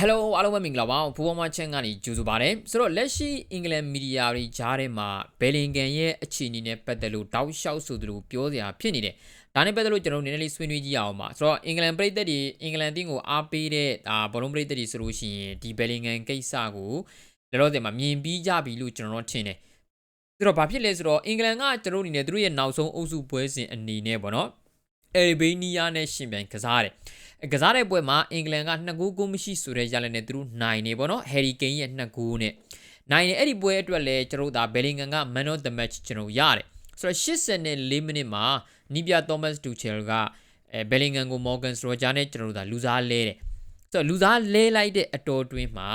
Hello အားလုံးပဲမင်္ဂလာပါဖူဘောမချန်ကနေကြိုဆိုပါရစေဆိုတော့လက်ရှိအင်္ဂလန်မီဒီယာတွေကြားထဲမှာဘယ်လင်ဂန်ရဲ့အခြေအနေနဲ့ပတ်သက်လို့တောက်လျှောက်ဆိုသလိုပြောစရာဖြစ်နေတယ်ဒါနဲ့ပတ်သက်လို့ကျွန်တော်တို့နည်းနည်းလေးဆွေးနွေးကြည့်အောင်ပါဆိုတော့အင်္ဂလန်ပြည်သက်တွေအင်္ဂလန်တင်းကိုအားပေးတဲ့ဒါဘောလုံးပြည်သက်တွေဆိုလို့ရှိရင်ဒီဘယ်လင်ဂန်ကိစ္စကိုလောလောဆယ်မှာမြင်ပြီးကြပြီလို့ကျွန်တော်တို့ထင်တယ်ဆိုတော့ဘာဖြစ်လဲဆိုတော့အင်္ဂလန်ကကျွန်တော်တို့အနေနဲ့သူတို့ရဲ့နောက်ဆုံးအုပ်စုပွဲစဉ်အနေနဲ့ပေါ့နော်အဲလ်ဘေးနီးယားနဲ့ရှင်ပြိုင်ကစားတယ် ကစားတဲ့ပွဲမှာအင်္ဂလန်က2ဂိုးကိုမရှိဆိုတဲ့ရလဒ်နဲ့သူတို့နိုင်နေပေါ့နော်ဟယ်ရီကိန်းရဲ့2ဂိုးနဲ့နိုင်နေအဲ့ဒီပွဲအတွက်လည်းကျွန်တော်တို့ဒါဘယ်လင်ဂန်က man of the match ကျွန်တော်ရတယ်ဆိုတော့84မိနစ်မှာနီးပြသောမတ်တူချယ်ကအဲဘယ်လင်ဂန်ကိုမော်ဂန်စရောဂျာနဲ့ကျွန်တော်တို့ဒါလူစားလဲတယ်ဆိုတော့လူစားလဲလိုက်တဲ့အတော်တွင်းမှာ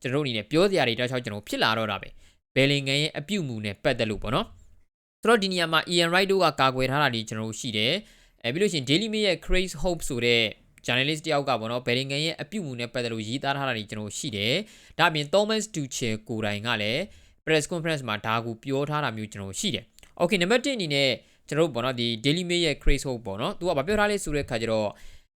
ကျွန်တော်တို့အနေနဲ့ပြောစရာတွေတောက်ချောက်ကျွန်တော်ဖြစ်လာတော့တာပဲဘယ်လင်ဂန်ရဲ့အပြုတ်မှုနဲ့ပတ်သက်လို့ပေါ့နော်ဆိုတော့ဒီနေရာမှာ Ian Wright တို့ကကာကွယ်ထားတာဒီကျွန်တော်တို့ရှိတယ်အဲပြီးလို့ရှိရင် Daily Mail ရဲ့ Craze Hope ဆိုတဲ့ journalist တယောက်ကပေါ့နော်ဘယ်လင်ဂန်ရဲ့အပြုတ်မှုနဲ့ပတ်သက်လို့ရေးသားထားတာတွေကျွန်တော်ရှိတယ်။ဒါအပြင် Thomas Tuchel ကိုယ်တိုင်ကလည်း press conference မှာဒါကိုပြောထားတာမျိုးကျွန်တော်ရှိတယ်။ Okay နံပါတ်1အနေနဲ့ကျွန်တော်ပေါ့နော်ဒီ Daily Mail ရဲ့ Craze Hope ပေါ့နော်။ तू ကဘာပြောထားလဲဆိုတဲ့ခါကျတော့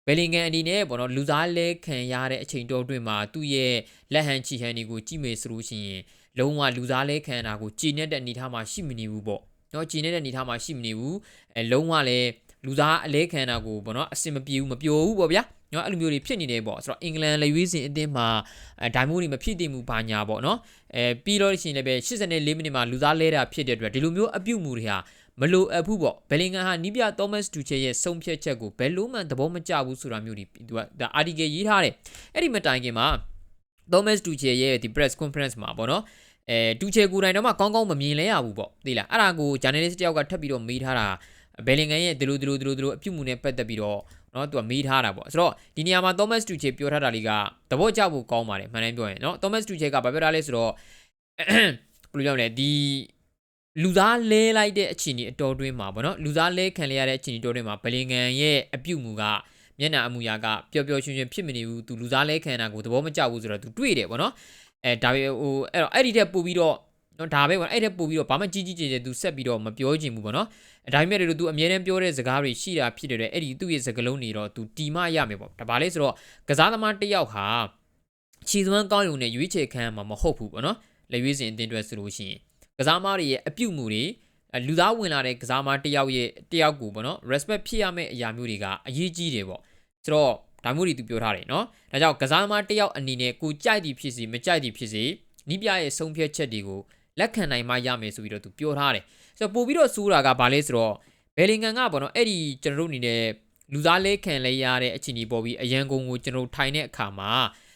ဘယ်လင်ဂန်အနေနဲ့ပေါ့နော်လူသားလဲခံရတဲ့အချိန်တောအတွင်းမှာသူ့ရဲ့လက်ဟန်ချီဟန်တွေကိုကြည့်မယ်ဆိုလို့ရှိရင်လုံးဝလူသားလဲခံတာကိုကြည်နေတဲ့အနေထားမှာရှိမနေဘူးပေါ့။နော်ကြည်နေတဲ့အနေထားမှာရှိမနေဘူး။အဲလုံးဝလည်း လူသားအလဲခံတာကိုပေါ့နော်အစင်မပြေဘူးမပျော်ဘူးပေါ့ဗျာနော်အဲ့လိုမျိုးတွေဖြစ်နေတယ်ပေါ့ဆိုတော့အင်္ဂလန်လက်ရွေးစင်အသင်းမှာအဲဒိုင်မိုးတွေမဖြစ်တည်မှုဘာညာပေါ့နော်အဲပြီးတော့ရှင်လည်းပဲ84မိနစ်မှာလူသားလဲတာဖြစ်တဲ့အတွက်ဒီလိုမျိုးအပြုတ်မှုတွေဟာမလိုအပ်ဘူးပေါ့ဘယ်လင်ဂန်ဟာနီးပြသောမတ်တူချယ်ရဲ့ဆုံးဖြတ်ချက်ကိုဘယ်လိုမှသဘောမကျဘူးဆိုတာမျိုးဒီသူကဒါအာတီကယ်ရေးထားတယ်အဲ့ဒီမတိုင်ခင်မှာသောမတ်တူချယ်ရဲ့ဒီ press conference မှာပေါ့နော်အဲတူချယ်ကိုယ်တိုင်တော့မှကောင်းကောင်းမမြင်လဲရဘူးပေါ့သိလားအဲ့ဒါကို journalist တယောက်ကထပ်ပြီးတော့မေးထားတာ ဘယ်လင်ဂန်ရဲ့ဒီလိုဒီလိုဒီလိုဒီလိုအပြုတ်မှုနဲ့ပတ်သက်ပြီးတော့เนาะသူကမေးထားတာပေါ့ဆိုတော့ဒီနေရာမှာ Thomas Tuchel ပြောထားတာလေးကသဘောကျဖို့ကောင်းပါတယ်မှန်တိုင်းပြောရင်เนาะ Thomas Tuchel ကဘာပြောထားလဲဆိုတော့ဘယ်လိုပြောမလဲဒီလူသားလဲလိုက်တဲ့အခြေအနေအတော်တွင်းမှာပေါ့နော်လူသားလဲခံရတဲ့အခြေအနေအတော်တွင်းမှာဘလင်ဂန်ရဲ့အပြုတ်မှုကမျက်နှာအမူအရာကပျော်ပျော်ရွှင်ရွှင်ဖြစ်မနေဘူးသူလူသားလဲခံတာကိုသဘောမကျဘူးဆိုတော့သူတွေ့တယ်ပေါ့နော်အဲဒါပေဟိုအဲ့တော့အဲ့ဒီတက်ပို့ပြီးတော့ နော်ဒါပဲပေါ့အဲ့တဲ့ပို့ပြီးတော့ဘာမှကြီးကြီးကျယ်ကျယ်သူဆက်ပြီးတော့မပြောချင်ဘူးပေါ့နော်ဒါပေမဲ့လည်းသူအမြဲတမ်းပြောတဲ့စကားတွေရှိတာဖြစ်တယ်အဲ့ဒီသူ့ရဲ့စကားလုံးတွေတော့သူတီမရမယ်ပေါ့ဒါပါလေဆိုတော့ကစားသမားတစ်ယောက်ဟာခြေစွမ်းကောင်းရုံနဲ့ရွေးချယ်ခံမှာမဟုတ်ဘူးပေါ့နော်လက်ရွေးစင်အတင်းတွဲဆိုလို့ရှိရင်ကစားသမားတွေရဲ့အပြုတ်မှုတွေလူသားဝင်လာတဲ့ကစားသမားတစ်ယောက်ရဲ့တစ်ယောက်ကိုပေါ့နော် respect ဖြစ်ရမယ့်အရာမျိုးတွေကအရေးကြီးတယ်ပေါ့ဆိုတော့ဒါမျိုးတွေသူပြောထားတယ်နော်ဒါကြောင့်ကစားသမားတစ်ယောက်အနေနဲ့ကိုကြိုက်သည်ဖြစ်စီမကြိုက်သည်ဖြစ်စီနီးပြရဲ့ဆုံးဖြတ်ချက်တွေကို လက်ခံနိုင်မှရမယ်ဆိုပြီးတော့သူပြောထားတယ်ဆိုတော့ပို့ပြီးတော့စူးတာကဘာလဲဆိုတော့ဘယ်လင်ဂန်ကပေါ့နော်အဲ့ဒီကျွန်တော်တို့အနေနဲ့လူသားလဲခံလဲရတဲ့အခြေအနေပေါ်ပြီးအရန်ကုန်ကိုကျွန်တော်ထိုင်တဲ့အခါမှာ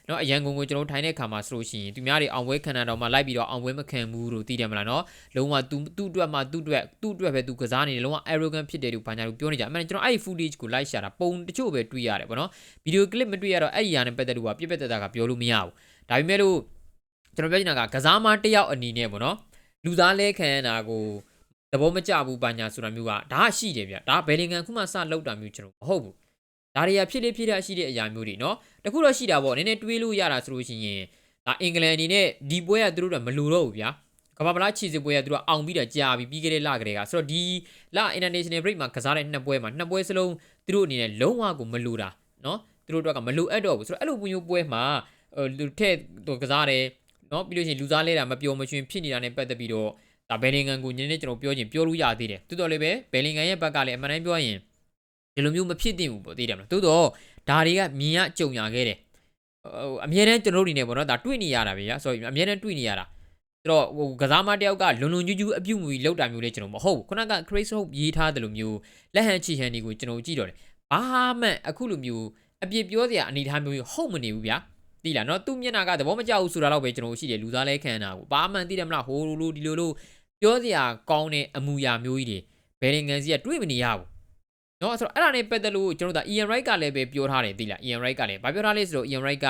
เนาะအရန်ကုန်ကိုကျွန်တော်ထိုင်တဲ့အခါမှာဆိုလို့ရှိရင်သူများတွေအောင်ပွဲခံတာတော့မှလိုက်ပြီးတော့အောင်ပွဲမခံဘူးလို့သိတယ်မလားเนาะလုံးဝသူသူ့အတွက်မှသူ့အတွက်သူ့အတွက်ပဲသူကစားနေတယ်လုံးဝ arrogant ဖြစ်တယ်လို့ဘာညာလို့ပြောနေကြအမှန်ကျွန်တော်အဲ့ဒီ footage ကိုလိုက်ရှာတာပုံတချို့ပဲတွေ့ရတယ်ပေါ့နော်ဗီဒီယို clip မတွေ့ရတော့အဲ့ဒီຢာနဲ့ပတ်သက်လို့ကပြက်ပြက်တက်တာကပြောလို့မရဘူးဒါပေမဲ့လို့ ကျွန်တော်ပြောချင်တာကကစားမတစ်ယောက်အနေနဲ့ပေါ့နော်လူသားလဲခံရတာကိုသဘောမကျဘူးပါညာဆိုတာမျိုးကဒါကရှိတယ်ဗျဒါဘယ်လင်ကန်ခုမှစလောက်တာမျိုးကျွန်တော်မဟုတ်ဘူးဒါတွေကဖြစ်လေဖြစ်တာရှိတဲ့အရာမျိုးတွေနော်တခုတော့ရှိတာပေါ့နည်းနည်းတွေးလို့ရတာဆိုလို့ရှိရင်ဒါအင်္ဂလန်အနေနဲ့ဒီပွဲကသူတို့ကမလိုတော့ဘူးဗျာကမ္ဘာပလားခြေစစ်ပွဲကသူတို့အောင်ပြီးတော့ကြာပြီးပြီးခဲ့တဲ့လကတည်းကဆိုတော့ဒီလ international break မှာကစားတဲ့နှစ်ပွဲမှာနှစ်ပွဲစလုံးသူတို့အနေနဲ့လုံးဝကိုမလိုတာနော်သူတို့တို့ကမလိုအပ်တော့ဘူးဆိုတော့အဲ့လိုမျိုးပွဲမှာဟိုထည့်ကစားတယ် နော်ပြီးလို့ရှိရင်လူစားလဲတာမပျော်မရွှင်ဖြစ်နေတာနဲ့ပတ်သက်ပြီးတော့ဒါဘယ်လင်ဂန်ကိုညနေကျွန်တော်ပြောချင်ပြောလို့ရသေးတယ်တူတော်လေးပဲဘယ်လင်ဂန်ရဲ့ဘက်ကလည်းအမှန်တမ်းပြောရင်ဒီလိုမျိုးမဖြစ်သင့်ဘူးပေါ့သိတယ်မလားသို့တော့ဒါတွေကမြင်ရကြုံရခဲ့တယ်ဟိုအမြဲတမ်းကျွန်တော်တို့နေနေပေါ့နော်ဒါတွေ့နေရတာပဲဗျာ sorry အမြဲတမ်းတွေ့နေရတာဆိုတော့ဟိုကစားမတယောက်ကလွန်လွန်ကျူးကျူးအပြုတ်မူကြီးလောက်တာမျိုးလေးကျွန်တော်မဟုတ်ဘူးခုနက Chris Hope ရေးထားတယ်လို့မျိုးလက်ဟန်ချီဟန်တွေကိုကျွန်တော်ကြည့်တော့တယ်ဘာမှအခုလိုမျိုးအပြစ်ပြောစရာအနေထားမျိုးဟုတ်မနေဘူးဗျာ သိလားနော်သူ့မျက်နှာကသဘောမကျဘူးဆိုတာတော့ပဲကျွန်တော်ရှိတယ်လူသားလဲခံတာကိုဘာမှန်သိတယ်မလားဟိုလိုလိုဒီလိုလိုပြောစရာကောင်းတဲ့အမူအရာမျိုးကြီးတွေဘယ်လင်ဂန်စီကတွေးမနေရဘူးနော်ဆိုတော့အဲ့ဒါနဲ့ပတ်သက်လို့ကျွန်တော်တို့ Ian Wright ကလည်းပဲပြောထားတယ်သိလား Ian Wright ကလည်းဘာပြောထားလဲဆိုတော့ Ian Wright က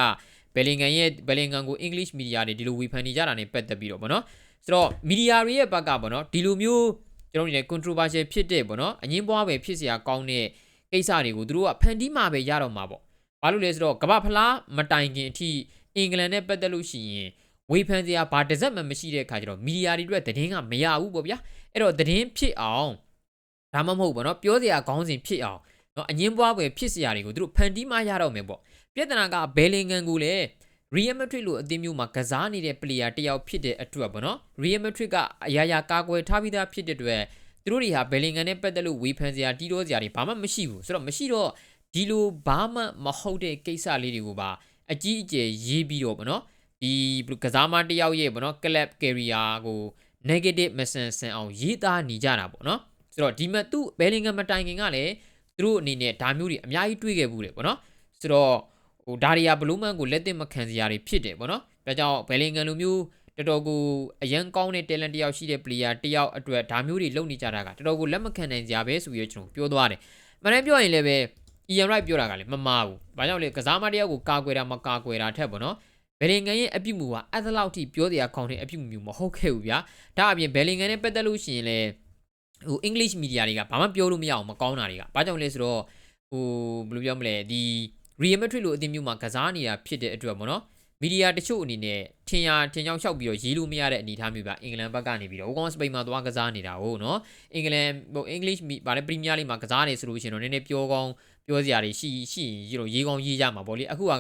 ဘယ်လင်ဂန်ရဲ့ဘယ်လင်ဂန်ကို English media တွေဒီလိုဝေဖန်နေကြတာနဲ့ပတ်သက်ပြီးတော့ဗောနော်ဆိုတော့ media တွေရဲ့ဘက်ကဗောနော်ဒီလိုမျိုးကျွန်တော်တို့နေ controversial ဖြစ်တဲ့ဗောနော်အငင်းပွားပဲဖြစ်เสียကောင်းတဲ့ကိစ္စတွေကိုသူတို့ကဖန်တီးမှပဲရတော့မှာပေါ့ ဘာလို့လဲဆိုတော့ကမ္ဘာဖလားမတိုင်ခင်အထိအင်္ဂလန်နဲ့ပတ်သက်လို့ရှိရင်ဝေဖန်စရာဘာတစ်စက်မှမရှိတဲ့အခါကျတော့မီဒီယာတွေအတွက်သတင်းကမရဘူးပေါ့ဗျာအဲ့တော့သတင်းဖြစ်အောင်ဒါမှမဟုတ်ပေါ့နော်ပြောစရာခေါင်းစဉ်ဖြစ်အောင်နော်အငင်းပွားပွဲဖြစ်စရာတွေကိုသူတို့ဖန်တီးမှရတော့မယ်ပေါ့ပြဿနာကဘယ်လင်ဂန်ကိုလည်း Real Madrid လို့အသင်းမျိုးမှာကစားနေတဲ့ player တစ်ယောက်ဖြစ်တဲ့အတွက်ပေါ့နော် Real Madrid ကအရာရာကာကွယ်ထားပြီးသားဖြစ်တဲ့အတွက်သူတို့တွေဟာ Bellingham နဲ့ပတ်သက်လို့ဝေဖန်စရာတီးတောစရာတွေဘာမှမရှိဘူးဆိုတော့မရှိတော့ ဒီလိုဘာမှမဟုတ်တဲ့ကိစ္စလေးတွေကိုပါအကြီးအကျယ်ရေးပြီးတော့ပေါ့နော်ဒီဘယ်လိုကစားမတစ်ယောက်ရဲ့ပေါ့နော် club career ကို negative message ဆန်အောင်ရေးသားနေကြတာပေါ့နော်ဆိုတော့ဒီမှာသူ Bellingham မတိုင်ခင်ကလည်းသူတို့အနေနဲ့ဒါမျိုးတွေအများကြီးတွေးခဲ့ဘူးတယ်ပေါ့နော်ဆိုတော့ဟိုဒါတွေကဘလို့မှန်ကိုလက်သင့်မခံစရာတွေဖြစ်တယ်ပေါ့နော်ဒါကြောင့် Bellingham လိုမျိုးတော်တော်ကိုအရန်ကောင်းတဲ့ talent တစ်ယောက်ရှိတဲ့ player တစ်ယောက်အတွက်ဒါမျိုးတွေလုပ်နေကြတာကတော်တော်ကိုလက်မခံနိုင်ကြပဲဆိုပြီးတော့ကျွန်တော်ပြောသွားတယ်မနေ့ပြောရင်လည်းပဲ Ian Wright ပြောတာကလည်းမမာဘူး။ဘာကြောင့်လဲကစားမတစ်ယောက်ကိုကာကွယ်တာမကာကွယ်တာထက်ပေါ့နော်။ဘယ်လင်ဂန်ရဲ့အပြုတ်မှုကအဲ့ဒါလောက်ထိပြောစရာကောင်းတဲ့အပြုတ်မှုမဟုတ်ခဲ့ဘူးဗျာ။ဒါအပြင်ဘယ်လင်ဂန်နဲ့ပတ်သက်လို့ရှိရင်လည်းဟို English media တွေကဘာမှပြောလို့မရအောင်မကောင်းတာတွေကဘာကြောင့်လဲဆိုတော့ဟိုဘယ်လိုပြောမလဲဒီ Real Madrid လို့အသင်းမျိုးမှာကစားနေတာဖြစ်တဲ့အတွက်ပေါ့နော်။မီဒီယာတချို့အနေနဲ့ထင်ရထင်ကြောင်လျှောက်ပြီးတော့ရေးလို့မရတဲ့အနေအထားမျိုးပါအင်္ဂလန်ဘက်ကနေပြီးတော့ဟိုကောင်စပိန်မှာသွားကစားနေတာဟုတ်နော်အင်္ဂလန်ဟို English ဗာလဲပရီးမီးယားလိမှာကစားနေဆိုလို့ရှိရင်တော့နည်းနည်းပြောကောင်း ပြောစရာတွေရှိရှိရင်ရေကောင်းရေးကြမှာပေါ့လေအခုက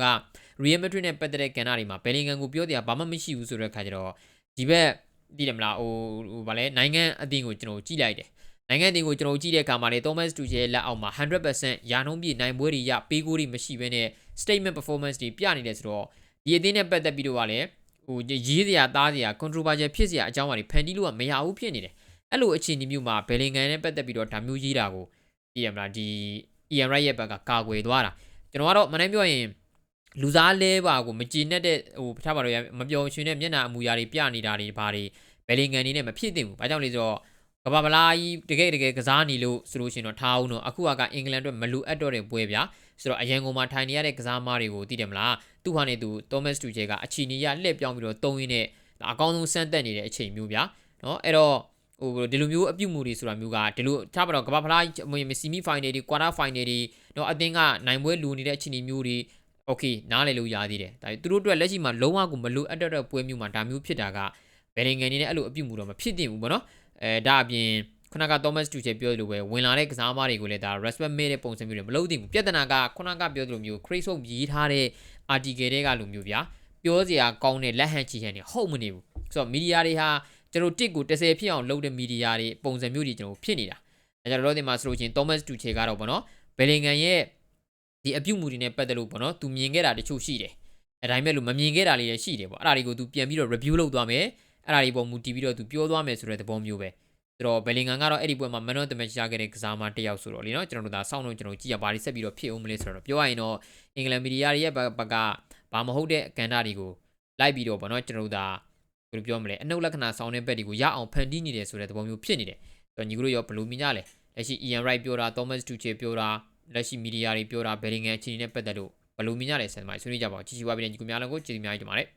Real Madrid နဲ့ပတ်သက်တဲ့ကဏ္ဍတွေမှာ Bellingham ကိုပြောတရားဘာမှမရှိဘူးဆိုတဲ့ခါကျတော့ဒီဘက်သိတယ်မလားဟိုဟိုဗာလဲနိုင်ငံအသင်းကိုကျွန်တော်ကြည့်လိုက်တယ်နိုင်ငံတင်ကိုကျွန်တော်ကြည့်တဲ့အခါမှာလေ Thomas Tuchel ရဲ့လက်အောက်မှာ100%ရာနှုန်းပြည့်နိုင်ပွဲတွေရပေးကိုတွေမရှိဘဲနဲ့ statement performance တွေပြနေတယ်ဆိုတော့ဒီအသင်းနဲ့ပတ်သက်ပြီးတော့ကလည်းဟိုရေးစရာသားစရာ controversial ဖြစ်စရာအကြောင်းအရာတွေဖန်တီးလို့ကမရဘူးဖြစ်နေတယ်အဲ့လိုအခြေအနေမျိုးမှာ Bellingham နဲ့ပတ်သက်ပြီးတော့ဒါမျိုးရေးတာကိုသိရမလားဒီ Ian Wright ရဲ့ဘက်ကကာကွယ်သွားတာကျွန်တော်ကတော့မနေ့ပြောရင်လူစားလဲပါကိုမကြည်နဲ့တဲ့ဟိုပထမတော့မပျော်ရွှင်တဲ့မျက်နှာအမူအရာတွေပြနေတာတွေဘာတွေဘယ်လင်ငန်နေနဲ့မဖြစ်သင့်ဘူး။ဘာကြောင့်လဲဆိုတော့ကဘာမလာကြီးတကယ်တကယ်ကစားနေလို့ဆိုလို့ရှိရင်တော့ထားအောင်တော့အခုကအင်္ဂလန်အတွက်မလူအပ်တော့တဲ့ပွဲဗျာဆိုတော့အရန်ကုန်မှာထိုင်နေရတဲ့ကစားမတွေကိုသိတယ်မလားသူ့ဟာနေသူတောမတ်စတူချေကအချီနီယာလှည့်ပြောင်းပြီးတော့တုံးရင်းနဲ့အကောင်းဆုံးစမ်းတက်နေတဲ့အချိန်မျိုးဗျာနော်အဲ့တော့ဒီလိုမျိုးအပြုတ်မှုတွေဆိုတာမျိုးကဒီလိုထားပါတော့ကမ္ဘာဖလားဆီမီဖိုင်နယ်တွေကွာတာဖိုင်နယ်တွေเนาะအသင်းကနိုင်ပွဲလူနေတဲ့အခြေအနေမျိုးတွေโอเคနားလည်လို့ရသေးတယ်ဒါသူတို့အတွက်လက်ရှိမှာလုံးဝကိုမလိုအပ်တဲ့ပွဲမျိုးမှာဒါမျိုးဖြစ်တာကဘယ်နိုင်ငံနေနဲ့အဲ့လိုအပြုတ်မှုတော့မဖြစ်သင့်ဘူးပေါ့နော်အဲဒါအပြင်ခုနက Thomas Tuchel ပြောသလိုပဲဝင်လာတဲ့ကစားသမားတွေကိုလည်းဒါ respect မဲ့တဲ့ပုံစံမျိုးတွေမလုပ်သင့်ဘူးပြဿနာကခုနကပြောသလိုမျိုး crazy ဟုတ်ရေးထားတဲ့ article တွေကလိုမျိုးဗျာပြောစရာကောင်းတဲ့လက်ဟန်ချီဟန်တွေဟုတ်မနေဘူးဆိုတော့မီဒီယာတွေဟာ ကျွန်တော်တစ်ကို30ဖြစ်အောင်လုပ်တဲ့မီဒီယာတွေပုံစံမျိုးတွေကျွန်တော်ဖြစ်နေတာအဲကြောင့်တော့ဒီမှာဆိုလို့ချင်း Thomas Tuchel ကတော့ဗောနော် Bellingham ရဲ့ဒီအပြုတ်မှုတွေနဲ့ပတ်သက်လို့ဗောနော်သူမြင်ခဲ့တာတချို့ရှိတယ်အဲဒါပေမဲ့လို့မမြင်ခဲ့တာလေးလည်းရှိတယ်ဗောအဲ့ဒါတွေကိုသူပြန်ပြီးတော့ review လုပ်သွားမယ်အဲ့ဒါတွေပေါ်မူတည်ပြီးတော့သူပြောသွားမယ်ဆိုတဲ့သဘောမျိုးပဲဆိုတော့ဘယ်လင်ဂန်ကတော့အဲ့ဒီပွဲမှာ man of the match ရခဲ့တဲ့ကစားမတစ်ယောက်ဆိုတော့လေနော်ကျွန်တော်တို့ဒါစောင့်လို့ကျွန်တော်ကြည့်ရပါလိမ့်ဆက်ပြီးတော့ဖြစ်အောင်မလဲဆိုတော့ပြောရရင်တော့အင်္ဂလန်မီဒီယာတွေရဲ့ဘက်ကဘာမဟုတ်တဲ့ကဏ္ဍတွေကိုလိုက်ပြီးတော့ဗောနော်ကျွန်တော်တို့ဒါ ဘယ်လိုပြောမလဲအနှုတ်လက္ခဏာဆောင်းတဲ့ဘက်တွေကိုရအောင်ဖန်တီးနေတယ်ဆိုတဲ့သဘောမျိုးဖြစ်နေတယ်ဆိုတော့ညီကတို့ရောဘယ်လိုမြင်ကြလဲလက်ရှိ Ian Wright ပြောတာ Thomas Tuchel ပြောတာလက်ရှိမီဒီယာတွေပြောတာဘယ်လင်ဂန်အခြေအနေနဲ့ပတ်သက်လို့ဘယ်လိုမြင်ကြလဲဆက်မှာဆွေးနွေးကြပါဦးကြည့်ကြပါပြီးတဲ့ညီကများလုံးကိုကျေးဇူးများကြီးတင်ပါတယ်